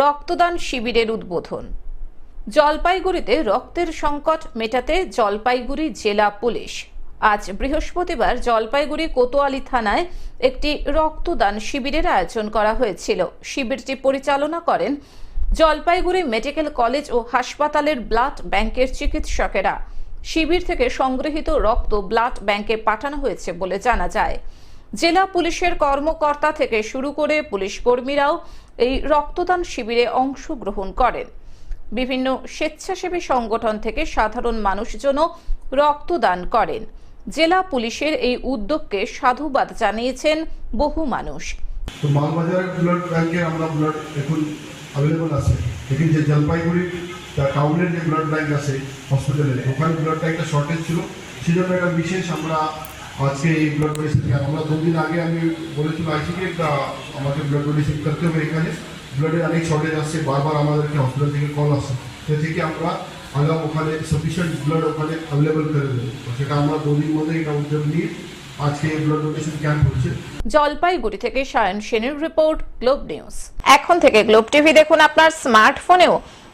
রক্তদান শিবিরের উদ্বোধন। জলপাইগুড়িতে রক্তের সংকট মেটাতে জলপাইগুড়ি জেলা পুলিশ। আজ বৃহস্পতিবার জলপাইগুড়ি কোতোয়ালি থানায় একটি রক্তদান শিবিরের আয়োজন করা হয়েছিল। শিবিরটি পরিচালনা করেন জলপাইগুড়ি মেডিকেল কলেজ ও হাসপাতালের ব্লাড ব্যাংকের চিকিৎসকেরা। শিবির থেকে সংগৃহীত রক্ত ব্লাড ব্যাংকে পাঠানো হয়েছে বলে জানা যায়। জেলা পুলিশের কর্মকর্তা থেকে শুরু করে পুলিশ কর্মীরাও এই রক্তদান শিবিরে অংশগ্রহণ করেন। বিভিন্ন স্বেচ্ছাসেবী সংগঠন থেকে সাধারণ মানুষজনও রক্তদান করেন। জেলা পুলিশের এই উদ্যোগকে সাধুবাদ জানিয়েছেন বহু মানুষ। তো মালবাজারের ব্লাড ব্যাংকে আমরা ব্লাড এখন অ্যাভেলেবল আছে। লেকিন যে জলপাইগুড়ির টাউনের যে ব্লাড ব্যাংক আছে হসপিটালে ওখানে ব্লাড ব্যাংকটা শর্টেজ ছিল। সেই জন্য একটা বিশেষ আমরা আজকে এই ব্লাড ডোনেশন আমরা দুদিন আগে আমি বলেছিলাম আইসিকে আমাকে ব্লাড ডোনেশন করতে হবে এখানে। ব্লাডের অনেক শর্টেজ আসছে, বারবার আমাদেরকে হসপিটাল থেকে কল আসছে। সে থেকে আমরা আগাম ওখানে সাফিসিয়েন্ট ব্লাড ওখানে অ্যাভেলেবল করে দেবো। সেটা আমরা দুদিন মধ্যে এটা উদ্যোগ নিয়ে ক্যাম্প জলপাইগুড়ি থেকে সায়ন সেনের রিপোর্ট গ্লোব নিউজ এখন থেকে গ্লোব টিভি দেখুন আপনার স্মার্টফোনেও